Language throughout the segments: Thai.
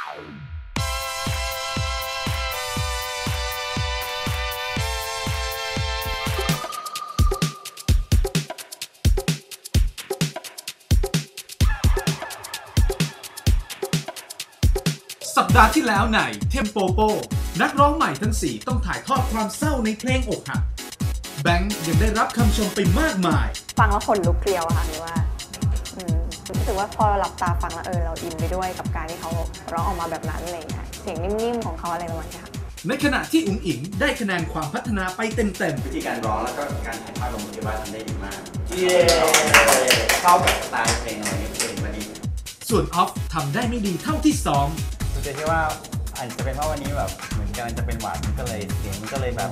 สัปดาห์ที่แล้วในเทมโปโป นักร้องใหม่ทั้ง 4 ต้องถ่ายทอดความเศร้าในเพลงอกหักแบงค์ยังได้รับคำชมไปมากมาย ฟังแล้วขนลุกเกลียวค่ะหรือว่า สึกว่าพอเราหลับตาฟังแล้วเออเราอินไปด้วยกับการที่เขาร้องออกมาแบบนั้นอะไรอย่างเงี้ยเสียงนิ่มๆของเขาอะไรประมาณเนี้ยค่ะในขณะที่อุ๋งอิงได้คะแนนความพัฒนาไปเต็มวิธีการร้องแล้วก็การถ่ายภาพลงมือว่าทำได้ดีมากเข้ากับสไตล์เพลงอะไรเพลงมาดีๆส่วนออฟทำได้ไม่ดีเท่าที่ซ้อมคุณเจคิดว่าอาจจะเป็นเพราะวันนี้แบบเหมือน กำลังจะเป็นหวานมันก็เลยเสียงมันก็เลยแบบ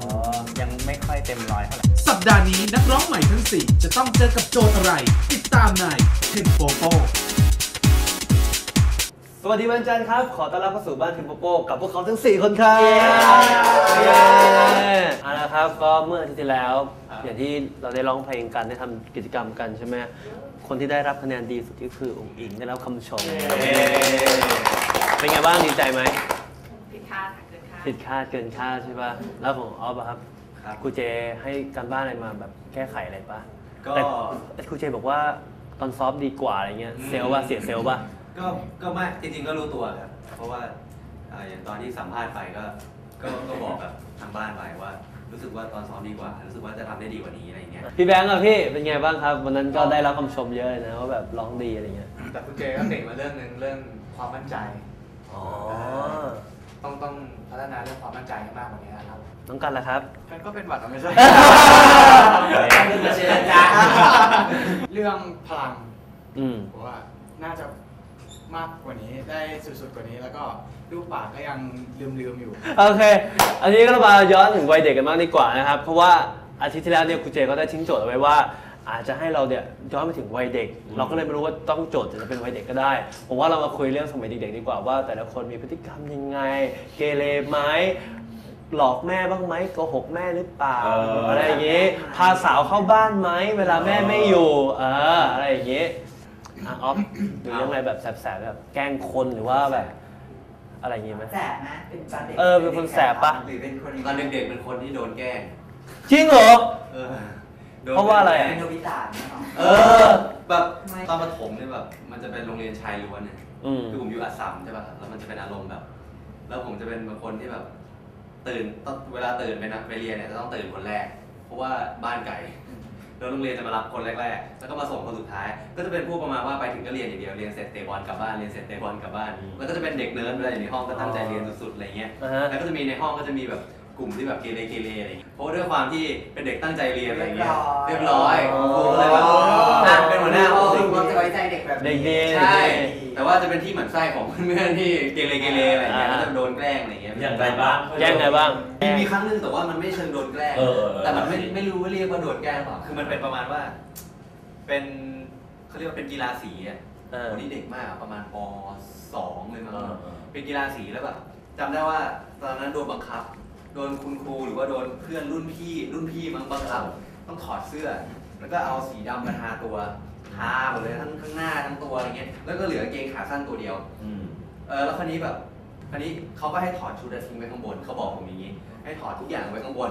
ยังไม่ค่อยเต็มร้อยเท่าไหร่ สัปดาห์นี้นักร้องใหม่ทั้ง 4 จะต้องเจอกับโจทย์อะไร ติดตามในเทมโปโปสวัสดีวันจันทร์ครับ ขอต้อนรับเข้าสู่บ้านทิมโปโป้กับพวกเขาทั้ง 4 คนครับเย้เอาละครับก็เมื่ออาทิตย์ที่แล้ว อย่างที่เราได้ร้องเพลงกันได้ทำกิจกรรมกันใช่ไหมคนที่ได้รับคะแนนดีสุดก็คือองค์อิงได้รับคำชมเป็นไงบ้างดีใจไหม ผิดคาดเกินคาดใช่ป่ะ แล้วของออฟอะครับครับ ครูเจให้การบ้านอะไรมาแบบแก้ไขอะไรป่ะก็ แต่แต่ครูเจบอกว่าตอนซ้อมดีกว่าอะไรเงี้ย เซลล์ป่ะเสียเซลล์ป่ะ ก็ก็ไม่จริงๆก็รู้ตัวครับ เพราะว่าอ่าอย่างตอนที่สัมภาษณ์ไปก็ก็ก็บอกกับทางบ้านไปว่า รู้สึกว่าตอนซ้อมดีกว่า รู้สึกว่าจะทำได้ดีกว่านี้อะไรอย่างเงี้ย พี่แบงค์อะพี่เป็นไงบ้างครับ วันนั้นก็ได้รับคำชมเยอะเลยนะว่าแบบร้องดีอะไรเงี้ย แต่คุณเจก็เก่งมาเรื่องหนึ่งเรื่องความมั่นใจ อ๋อ ต้องต้องพัฒนาเรื่องความมั่นใจให้มากกว่านี้นะครับน้องกันล่ะครับ กันก็เป็นหวัดไม่ใช่มาเชียร์จ้าเรื่องพลังอืม ผมว่าน่าจะมากกว่านี้ได้สุดๆกว่านี้แล้วก็รูปปากก็ยังลืมๆอยู่ โอเค อันนี้ก็เรามาย้อนถึงวัยเด็กกันบ้างดีกว่านะครับ เพราะว่าอาทิตย์ที่แล้วเนี่ยครูเจก็ได้ทิ้งโจทย์เอาไว้ว่า อาจจะให้เราเนี่ยย้อนไปถึงวัยเด็ก เราก็เลยไม่รู้ว่าต้องโจทย์จะเป็นวัยเด็กก็ได้ ผมว่าเรามาคุยเรื่องสมัยเด็กๆดีกว่าว่า แต่ละคนมีพฤติกรรมยังไง เกเรไหมหลอกแม่บ้างไหมโกหกแม่หรือเปล่าเอออ อะไรอย่างงี้พาสาวเข้าบ้านไหมเวลาแม่ไม่อยู่เอออะไรอย่างงี้อะออฟดูเรื่องอะไรแบบแสบๆแบบแกล้งคนหรือว่าแบบ อะไรอย่างงี้ไหม แสบนะเป็นตอนเด็กเออเป็นคนแสบปะ หรือเป็นคนตอนเด็กๆเป็นคนที่โดนแกล้งจริงเหรอ เออโดน เพราะว่าอะไรอะเป็นโนบิตะเนี่ยหรอเออ แบบตอนประถมเนี่ยแบบ มันจะเป็นโรงเรียนชายล้วนเนี่ย อืม คือผมอยู่อัสสัมใช่ป่ะ แล้วมันจะเป็นอารมณ์แบบ แล้วผมจะเป็นคนที่แบบ ตื่นต้องเวลาตื่นไปนะไปเรียนเนี่ยจะต้องตื่นคนแรก เพราะว่าบ้านไกล แล้วโรงเรียนจะมารับคนแรกๆ แล้วก็มาส่งคนสุดท้าย ก็จะเป็นพวกประมาณว่าไปถึงก็เรียนอย่างเดียว เรียนเสร็จเตะบอลกลับบ้าน เรียนเสร็จเตะบอลกลับบ้านแล้วก็จะเป็นเด็กเนิร์ดเวลาอยู่ในห้องก็ตั้งใจเรียนสุดๆ อะไรเงี้ย อ่าฮะ แล้วก็จะมีในห้องก็จะมีแบบ กลุ่มที่แบบเกเรเกเรอะไรอย่างเงี้ยเพราะว่าด้วยความที่เป็นเด็กตั้งใจเรียนอะไรเงี้ยเรียบร้อยครูก็เลยว่าอะเป็นหัวหน้าห้องคือความจะไว้ใจเด็กแบบเด็กนี้ดีใช่ แต่ว่าจะเป็นที่หมั่นไส้ของเพื่อนๆที่เกเรเกเรอะไรเงี้ยอ่าก็จะโดนแกล้งอะไรเงี้ยอย่างไรบ้างแย่งไงบ้างมีมีครั้งหนึงแต่ว่ามันไม่เชิงโดนแกล้ง เออเออเออแต่มันไม่ไม่รู้ว่าเรียกว่าโดนแกล้งหรือเปล่าคือมันเป็นประมาณว่า เป็นเขาเรียกว่าเป็นกีฬาสีอะเออคนนี้เด็กมากอะประมาณปสองเลยมั้งเออเออเป็นกีฬาสีแล้วแบบจำได้ว่าตอนนั้นโดนบังคับ โดนคุณครูหรือว่าโดนเพื่อนรุ่นพี่รุ่นพี่มั้งบังคับ ต้องถอดเสื้อ แล้วก็เอาสีดำมาทาตัวทาหมดเลยทั้งข้างหน้าทั้งตัวอะไรเงี้ยแล้วก็เหลือกางเกงขาสั้นตัวเดียว อืม เออแล้วคราวนี้แบบคราวนี้เขาก็ให้ถอดชุดอะทิ้งไว้ข้างบนเขาบอกผมอย่างนี้ ให้ถอดทุกอย่างไว้ข้างบน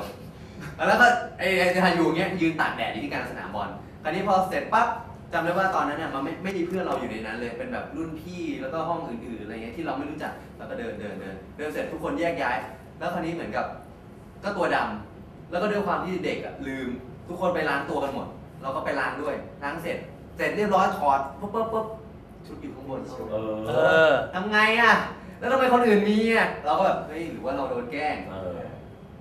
แล้วก็ไอ้ไอ้ทาอยู่อย่างเงี้ยยืนตากแดดอยู่ที่กลางสนามบอลคราวนี้พอเสร็จปั๊บจำได้ว่าตอนนั้นเนี่ยมันไม่ไม่มีเพื่อนเราอยู่ในนั้นเลยเป็นแบบรุ่นพี่แล้วก็ห้องอื่นๆอะไรเงี้ยที่เราไม่รู้จักแล้วก็เดินเดินเดินเดินเสร็จทุกคนแยกย้าย แล้วคราวนี้เหมือนกับก็ตัวดำแล้วก็ด้วยความที่เด็กอะลืม ทุกคนไปล้างตัวกันหมด เราก็ไปล้างด้วยล้างเสร็จ เสร็จเรียบร้อยถอดปุ๊บปุ๊บปุ๊บชุดอยู่ข้างบนชุดเออ เออ ทำไงอะแล้วทำไมคนอื่นมีอะเราก็แบบเฮ้ยหรือว่าเราโดนแกล้ง เออ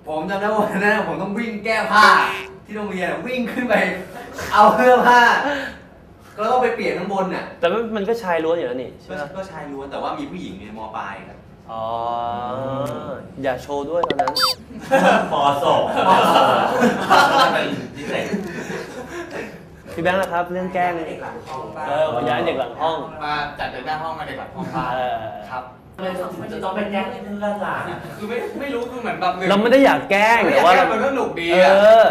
ผมจำได้ว่าวันนั้นผมต้องวิ่งแก้ผ้า ที่โรงเรียนอะวิ่งขึ้นไป เอาเสื้อผ้าแล้วก็ไปเปลี่ยนข้างบนน่ะแต่มันมันก็ชายล้วนอยู่แล้วนี่ใช่ก็ไหมก็ชายล้วนแต่ว่ามีผู้หญิงในมปลายครับ อ๋อ อย่าโชว์ด้วยตอนนั้น ปอสองเป็นพิเศษพี่แบงค์นะครับ เรื่องแกล้งเด็กหลังห้องบ้างเออย้ายเด็กหลังห้อง มาจัดเด็กหน้าห้องมาเด็กหลังห้องบ้างเออ ครับเลยมันจะต้องไปแกล้งเพื่อนล่ะคือไม่ไม่รู้คือเหมือนแบบเราไม่ได้อยากแกล้งไม่แต่อยากว่าแกล้เรางมันก็หนุกดีเออะอ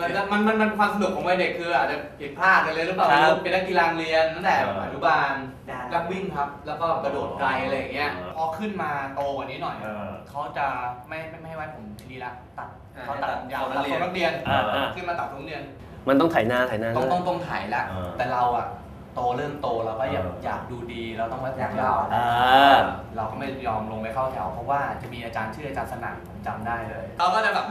มันจะมันมันมันความสนุกของวัยเด็กคืออาจจะผิดพลาดกันเลยหรือเปล่าครับไม่รู้เป็นนักกีฬาโรงเรียนตั้งแต่เอออนุบาลดานักวิ่งครับ แล้วก็กระโดดไกลอะไรอย่างเงี้ยเออพอขึ้นมาโตกว่านี้หน่อย เออ เขาจะไม่ไม่ไม่ให้ไว้ผมทีละตัดอ่าเขาตัดตัดยาวทรงตัดนักเรียนทรงนักเรียนอ่าอ่า ขึ้นมาตัดทรงนักเรียน มันต้องไถนาไถนา ต้องด้วยต้องต้องถ่ายแล้วเออแต่เราอะโตเริ่มโตเราก็อยากเอออยากดูดีเราต้องไว้ผมอยากยาวหล่ออ่า เราก็ไม่ยอมลงไปเข้าแถว เพราะว่าจะมีอาจารย์ชื่ออาจารย์สนั่นผมจำได้เลยเขาก็จะแบบ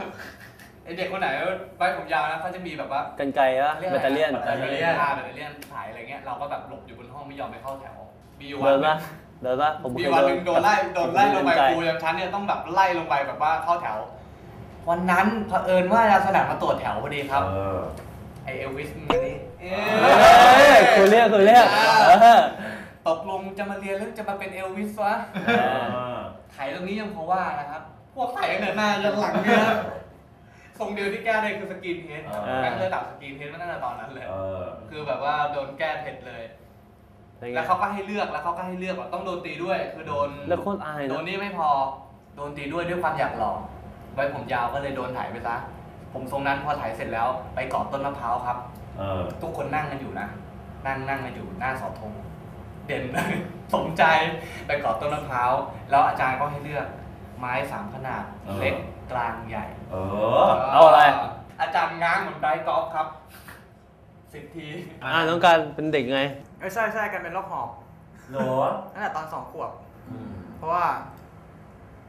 ไอเด็กคนไหนไว้ผมยาวนะเขาจะมีแบบว่ากันไกลอะแบตเตอเรี่ยน แบตเตอเรี่ยนแบตเตอเรี่ยนถ่ายอะไรเงี้ยเราก็แบบหลบอยู่บนห้องไม่ยอมไปเข้าแถวมีอยู่วัเดินนหนึ่ปะงเดินปะผมมีเคยวันโดหน นึ่งโดนไล่โดนไล่ลงไปกันครูยังชั้นเนี่ยต้องแบบไล่ลงไปแบบว่าเข้าแถว วันนั้นเผอิญว่าอาจารย์สนั่นมาตรวจแถวพอดีครับเออ ไอเอลวิสมันนี่เอ้เอ้ยยคุณเรียกคุณเรียกเออ ตกลงจะมาเรียนหรือจะมาเป็นเอลวิสวะ เออถ่ายตรงนี้ยังพอว่านะครับ พวกถ่ายตั้งแต่หน้ายันหลังเนี่ย ทรงเดียวที่แก้ได้คือสกินเฮดเออแม่งเลยตัดสกินเฮดมาตั้งแต่ตอนนั้นเลย เออ คือแบบว่าโดนแก้เผ็ดเลยเป็นไงแล้วเขาก็ให้เลือกแล้วเขาก็ให้เลือกว่าต้องโดนตีด้วย คือโดนแล้วโคตรอายโดนะนนี่ไม่พอ โดนตีด้วยด้วยความอยากหล่อไว้ผมยาวก็เลยโดนถ่ายไปซะ ผมทรงนั้นพอถ่ายเสร็จแล้ว ไปเกาะต้นมะพร้าวครับ เออ ทุกคนนั่งกันอยู่นะ นั่งนั่งกันอยู่หน้าเสาธงเด่นเลยสมใจไปเกาะต้นมะพร้าว แล้วอาจารย์ก็ให้เลือก ไม้สามขนาดเออ เล็กกลางใหญ่ เออ เอาอะไร อาจารย์ง้างเหมือนไดร์กอล์ฟครับสิบทีอ่าน้องการเป็นเด็กไง เออใช่ใช่กันเป็นโรคหอบโหลตั้งแต่ตอนสองขวบ อืมเพราะว่า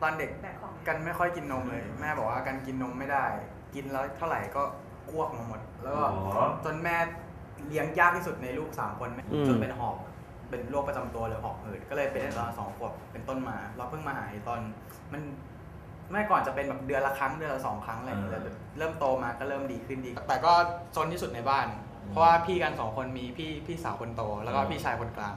ตอนเด็กแบกของกันไม่ค่อยกินนมเลย แม่บอกว่ากันกินนมไม่ได้ กินแล้วเท่าไหร่ก็อ้วกมาหมด แล้วก็โอ้จนแม่เลี้ยงยากที่สุดในลูกสามคนแม่อืม จนเป็นหอบ เป็นโรคประจำตัวเลยหอบหืดก็เลยเป็นตอนสองขวบเป็นต้นมา เราเพิ่งมาหายตอนมันเมื่อก่อนจะเป็นแบบเดือนละครั้งเดือนละสองครั้งอะไรอย่างเงี้ยแต่เริ่มโตมาก็เริ่มดีขึ้นดี แต่ก็ซนที่สุดในบ้าน เพราะว่าพี่กันสองคนมีพี่พี่สาวคนโต แล้วก็พี่ชายคนกลาง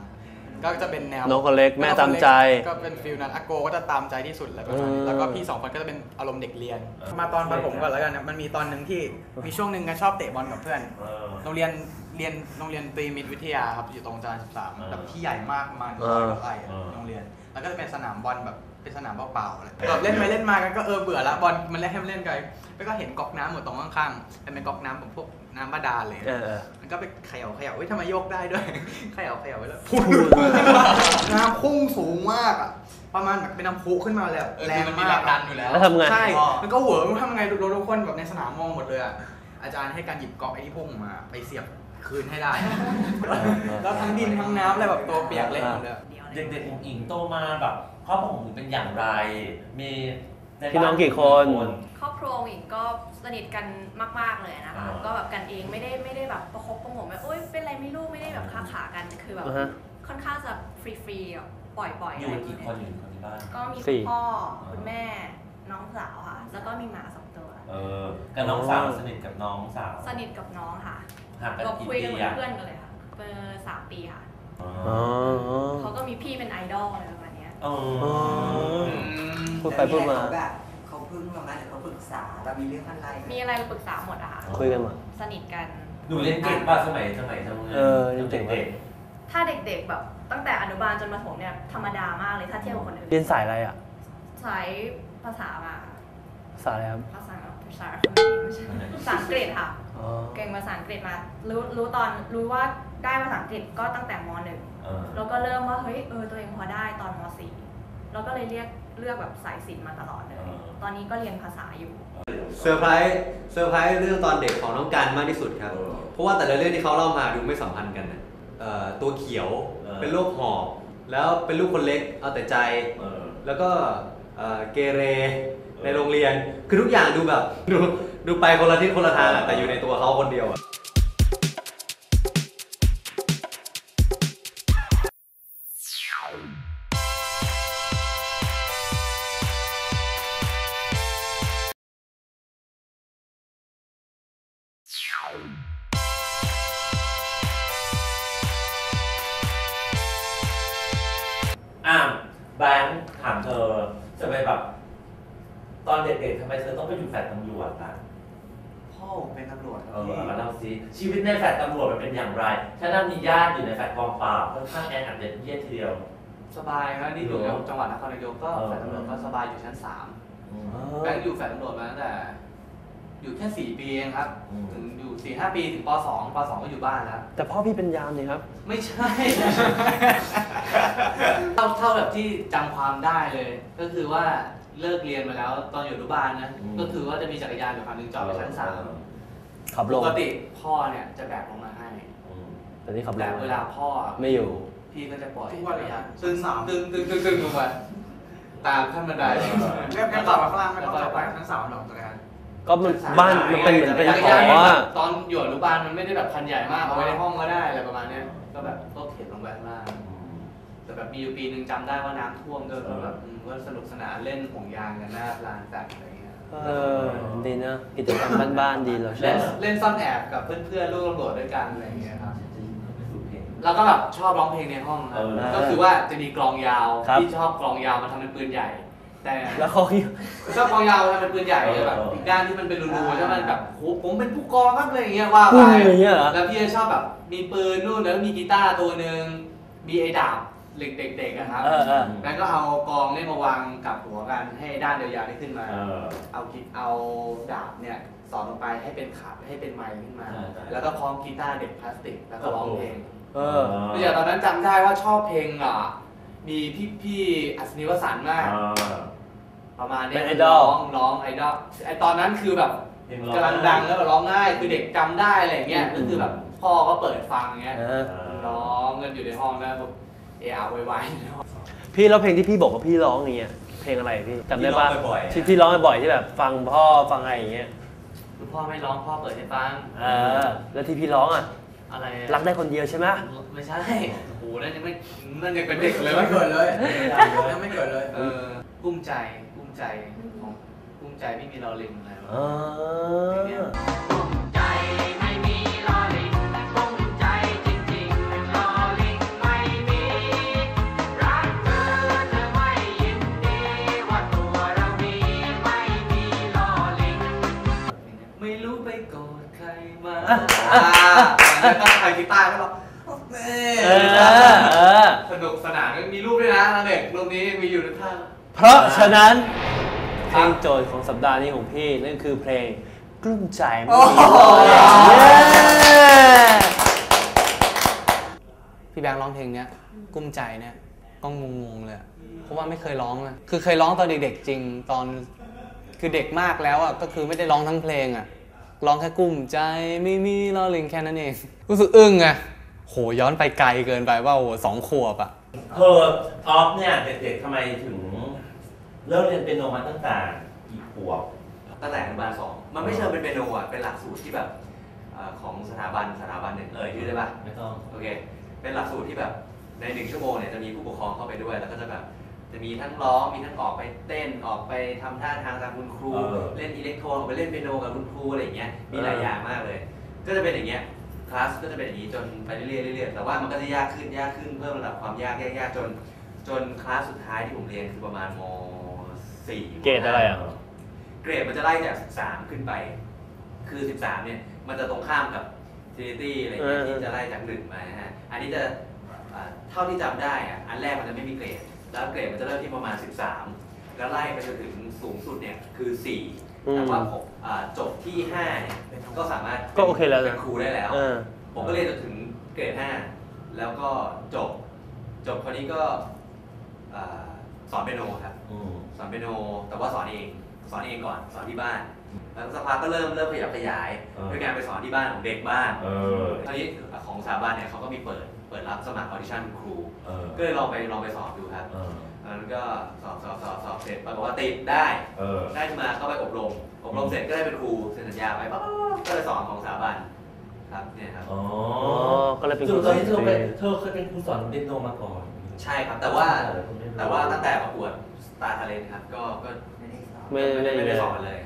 ก็จะเป็นแนวน้องคนเล็กแม่ตามใจ ก็เป็นฟิลนั้นอาโกก็จะตามใจที่สุดอะไรประมาณอืนี้มแล้วก็พี่สองคนก็จะเป็นอารมณ์เด็กเรียน มาตอนประถมก่อนแล้วกันนะมันมีตอนหนึ่งที่มีช่วงหนึ่งกันชอบเตะบอลกับเพื่อนเออโรงเรียน เรียนโรงเรียนตรีมิตรวิทยาครับอยู่ตรงจรานสิบสามเออแบบที่ใหญ่มากประมาณเอร้อยอกว่าไร่อะเออ โรงเรียน แล้วก็จะเป็นสนามบอลแบบเป็นสนามเปล่าๆอะไรแบบเล่นไปเล่นมากันก็เออเบื่อละบอลมันเล่นให้มันเล่นกันไปก็เห็นก๊อกน้ำหมดตรงข้างๆเป็นเป็นก๊อกน้ำแบบพวกน้ำบาดาลเลยเออเออ มันก็ไปเขย่าเขย่าเฮ้ยทำไมโยกได้ด้วย เขย่าเขย่าไปแล้วพุ่งน้ำพุ่งสูงมากอะประมาณแบบเป็นน้ำพุขึ้นมาเลยอะเออแรคืงอมันมีมาแรกงดันอยู่แล้ว แล้วทำไง ใช่มันก็เหวอมันทำไงดูทุกคนแบบในสนามมองหมดเลยอะอาจารย์ให้การหยิบก๊อกไอ้ที่พุ่งมา ไปเสียบ คืนให้ได้ แล้วทั้งดินทั้งน้ำอะไรแบบตัวเปียกเละหมดเลยอะเด็กๆของอิงโตมาแบบครอบครัวของอิงเป็นอย่างไร มีใบ้าพี่น้องกี่คน ครอบครัวหญิงก็สนิทกันมาก ๆเลยนะคะ อ่า ก็แบบกันเองไม่ได้ไม่ได้แบบประคบประหงมแบบโอ๊ยเป็นไรไม่รู้ไม่ได้แบบค้าขากัน คือแบบอ่าฮะ ค่อนข้างจะฟรีๆแบบปล่อยๆอยู่อะไรกันกี่คนอยู่คนที่บ้าน ก็มีสี่ คุณพ่อคุณแม่น้องสาวค่ะ แล้วก็มีหมาสองตัว เออกับน้องสาวสนิทกับน้องสาว สนิทกับน้องค่ะ ห่างกันเรากี่คุยปีกันเหมือนอะเพื่อนกันเลยค่ะเบอร์สามปีค่ะอ๋ออ๋อ เขาก็มีพี่เป็นไอดอลอะไรประมาณเนี้ย อ๋อพูดไปพูดมาเขาแบบเขาพึ่งเราไหมหรือเขาปรึกษาเรามีเรื่องอะไรไหมีอะไรเราปรึกษาหมดอะค่ะคุยกันหมดสนิทกัน หนูเรียนเก่งป่ะสมัยสมัยทำงานเออเรียนเก่งปะเด็กถ้าเด็กๆแบบตั้งแต่อนุบาลจนประถมเนี่ยธรรมดามากเลยถ้าเทียบกับคนอื่นเรียนสายอะไรอะสายภาษามาสายอะไรครับ ภาษาภาษาไม่ใช่ภาษาอังกฤษค่ะอ๋อ เก่งภาษาอังกฤษมา รู้รู้ตอนรู้ว่าได้ภาษาอังกฤษก็ตั้งแต่มหนึ่งๆเออแล้วก็เริ่มว่าเฮ้ยเออตัวเองพอได้ตอนมสี่แล้วก็เลยเรียกเลือกแบบสายศิลป์มาตลอดเลย ตอนนี้ก็เรียนภาษาอยู่ เซอร์ไพรส์เซอร์ไพรส์เรื่องตอนเด็กของน้องการมากที่สุดครับเออเพราะว่าแต่ละเรื่องที่เขาเล่ามาดูไม่สัมพันธ์กันนะเอ่อตัวเขียวเออเป็นโรคหอบแล้วเป็นลูกคนเล็กเอาแต่ใจเออแล้วก็เอ่อเกเรในโรงเรียนคือทุกอย่างดูแบบดู ดูไปคนละทิศคนละทางอะแต่อยู่ในตัวเขาคนเดียวอะอะแบงค์ถามเธอจะไปแบบ ตอนเด็กๆทำไมเธอต้องไปอยู่แฟลตตำรวจล่ะพ่อผม เป็นตำรวจเออมาเล่าซิชีวิตในแฟลตตำรวจมันเป็นอย่างไรฉันนั่งมีญาติอยู่ในแฟลตกองปราบค่อนข้างแออัดเด็ดเยียดทีเดียว สบายครับนี่อยู่เหรอจังหวัดนครนายกก็เออแฟลตตำรวจก็สบายอยู่ชั้นสามอืมแบงค์อยู่แฟลตตำรวจมาตั้งแต่ อยู่แค่สี่ปีเองครับอืมถึงอยู่สี่ห้าปีถึงปสองปสองก็อยู่บ้านแล้ว แต่พ่อพี่เป็นยามนี่ครับ ไม่ใช่ เท่าเท่าแบบที่จำความได้เลย ก็คือว่าเลิกเรียนมาแล้วตอนอยู่อนุบาลนะอืมก็คือว่าจะมีจักรยานอยู่คันหนึงจอดไว้ชั้นสาม ขับลปงกติพ่อเนี่ยจะแบกลงมาให้อืมแต่นี่ขับลแต่งเวลาพ่อไม่อยู่ พี่ก็จะปล่อยทุกวันเลยอะตึงตึงตึงตึงตึงลงไปตามขั้นบันไดเรียกเรียกต่อมาข้างล่างไม่ต้องต่อไปทั้งสามหรอกตัวกันก็มันบ้านมันเป็นเหมือนเป็นจักรหยานอแบอะบตอนอยู่อนุบาลมันไม่ได้แบบคันใหญ่มากเอาไว้ในห้องก็ได้อะไรประมาณเนี้ยก็แบบก็เข็นลงไปข้างล่าง แต่แบบมีอยู่ปีหนึ่งจำได้ว่าน้ำท่วมก็ก็แบบอืมก็สนุกสนานเล่นห่วงยางกันหน้าลานจัดอะไรเงี้ย เออดีนะ กิจกรรมบ้านๆดีเราชเล่อนบเล่นซ่อนแอบกับเพื่อนๆลูกตำรวจด้วยกันอะไรเงี้ยครับ แล้วก็แบบชอบร้องเพลงในห้องครับ เออก็คือว่าจะมีกลองยาวครับ ที่ชอบกลองยาวมาทำเป็นปืนใหญ่ แต่แล้วเขาชอบกลองยาวมาทำเป็นปืนใหญ่เลยแบบอีกด้านที่มันเป็นรูๆใช่ไหมแบบโหผมเป็นผู้กองครับอะไรอย่างเงี้ยว่าปุ้ไปงอย่างเงี้ยเหรอ แล้วพี่จะชอบแบบมีปืนนู่นแล้วมีกีตาร์ตัวหนึ่งมีไอ้ดาบ เหล็กเด็กๆอะครับเออเออ แล้วก็เอากองเนี่ยมาวางกับหัวกันให้ด้านยาวๆนี่ขึ้นมา เออ เอากิเอาดาบเนี่ยสอดลงไปให้เป็นขาให้เป็นไม้ขึ้นมาใช่ใช่แล้วก็คล้องกีตาร์เด็กพลาสติกแล้วก็ร้องเพลงเออคืออย่างตอนนั้นจำได้ว่าชอบเพลงอะมีพี่พี่อัศนีวสันต์มากอ่าประมาณเนี้ยเป็นไอดอล ร้องร้องไอดอลไอตอนนั้นคือแบบเพลงร้อง กำลังดังแล้วแบบร้องง่ายคือเด็กจำได้อะไรอย่างเงี้ยก็คือแบบพ่อก็เปิดฟังเงี้ยเออ ร้องกันอยู่ในห้องแล้วแบบ เอะอะไวๆในห้องพี่แล้วเพลงที่พี่บอกว่าพี่ร้องอย่างเงี้ยเพลงอะไรพี่จำได้ปะที่ร้องบ่อยๆ ที่พี่ร้องบ่อยๆที่แบบฟังพ่อฟังอะไรอย่างเงี้ยคือพ่อไม่ร้องพ่อเปิดให้ฟังเออแล้วที่พี่ร้องอะอะไรอะรักได้คนเดียวใช่ไหมไม่ใช่โอ้โหนั่นยังไม่นั่นยังเป็นเด็กเลยไม่เกิดเลยยังไม่เกิดเลยเออกุ้มใจกุ้มใจของกุ้มใจไม่มีรอลิงอะไรวะอ๋อ มาอะอ่าแล้วก็ใครกีตาร์ก็ร้องเอ้ยเออเออ สนุกสนานมีรูปด้วยนะเด็กรูปนี้มีอยู่ในภาพเพราะฉะนั้นเพลงโจทย์ของสัปดาห์นี้ของพี่นั่นคือเพลงกลุ้มใจไม่มีเย้พี่แบงค์ร้องเพลงเนี้ยกุ้มใจเนี่ยก็งงๆเลยอะเพราะว่าไม่เคยร้องนะคือเคยร้องตอนเด็กๆจริงตอนคือเด็กมากแล้วอะก็คือไม่ได้ร้องทั้งเพลงอะ ร้องแค่กุ้มใจไม่มีล้อลิงแค่นั้นเอง รู้สึกอึ้งไงโหย้อนไปไกลเกินไปว่าโอ้โหสองขวบอะเธอออฟเนี่ยเด็กๆทำไมถึงเริ่มเรียนเปียโนมาตั้งแต่กี่ขวบตั้งแต่อนุบาลสองมันไม่เชิงเป็นเปียโนอะเป็นหลักสูตรที่แบบเอ่อของสถาบันสถาบันหนึ่งเอ่ยชื่อได้ปะไม่ต้อง โอเค เป็นหลักสูตรที่แบบในหนึ่งชั่วโมงเนี่ยจะมีผู้ปกครองเข้าไปด้วย แล้วก็จะแบบ จะมีทั้งร้อง มีทั้งออกไปเต้นออกไปทำท่าทางตามคุณครู เออเล่นอิเล็กโทรนออกไปเล่นเปียโนกับคุณครูอะไรอย่างเงี้ยมีหลายอย่างมากเลย ก็จะเป็นอย่างเงี้ยคลาสก็จะเป็นอย่างนี้จนไปเรื่อยๆเรื่อยๆแต่ว่ามันก็จะยากขึ้นยากขึ้นเพิ่มระดับความยากยากยากจน จนคลาสสุดท้ายที่ผมเรียนคือประมาณม .4 เกรดอะไรอะ เกรดมันจะไล่จาก13 ขึ้นไป คือ 13 เนี่ย มันจะตรงข้ามกับ Trinity อะไรเงี้ยเออ ที่จะไล่จากหนึ่งมานะฮะ อันนี้จะอ่าเท่าที่จำได้อะอันแรกมันจะไม่มีเกรด แล้วเกรดมันจะเริ่มที่ประมาณ 13 แล้วไล่ไปจนถึงสูงสุดเนี่ยคือ 4 แต่ว่าผมอ่าจบที่5เนี่ยก็สามารถก็โอเคแล้วนะเป็นครูได้แล้ว เออ ผมก็เรียนจนถึงเกรด 5 แล้วก็จบ จบคราวนี้ก็อ่าสอนเปียโนครับ อืม สอนเปียโนแต่ว่าสอนเองสอนเองก่อนสอนที่บ้าน แล้วสักพักก็เริ่มเริ่มขยับขยายเออด้วยการไปสอนที่บ้านของเด็กบ้างเออคราวนี้ของสถาบันเนี่ยเขาก็มีเปิดเปิดรับสมัครออดิชั่นครู เออก็เลยลองไปลองไปสอบดูครับเออแล้วก็สอบสอบสอบสอบเสร็จปรากฏว่าติดได้ เออ ได้มาก็ไปอบรม อบรมเสร็จก็ได้เป็นครูเซ็นสัญญาไปปั๊บก็เลยสอนของสถาบันครับเนี่ยครับ อ๋ออ๋อก็เลยเป็นคือคตนอนที่เธอสไปอนเธอเคยเป็นครูสอนเปียโนมาก่อนใช่ครับแต่ว่าเออผมไม่รู้แต่ว่าตั้งแต่ประกวดสตาร์ทาเลนครับก็ก็ไม่ได้สอบไม่ไม่ไม่ได้ไม่ไม่ได้ได้สอนเลย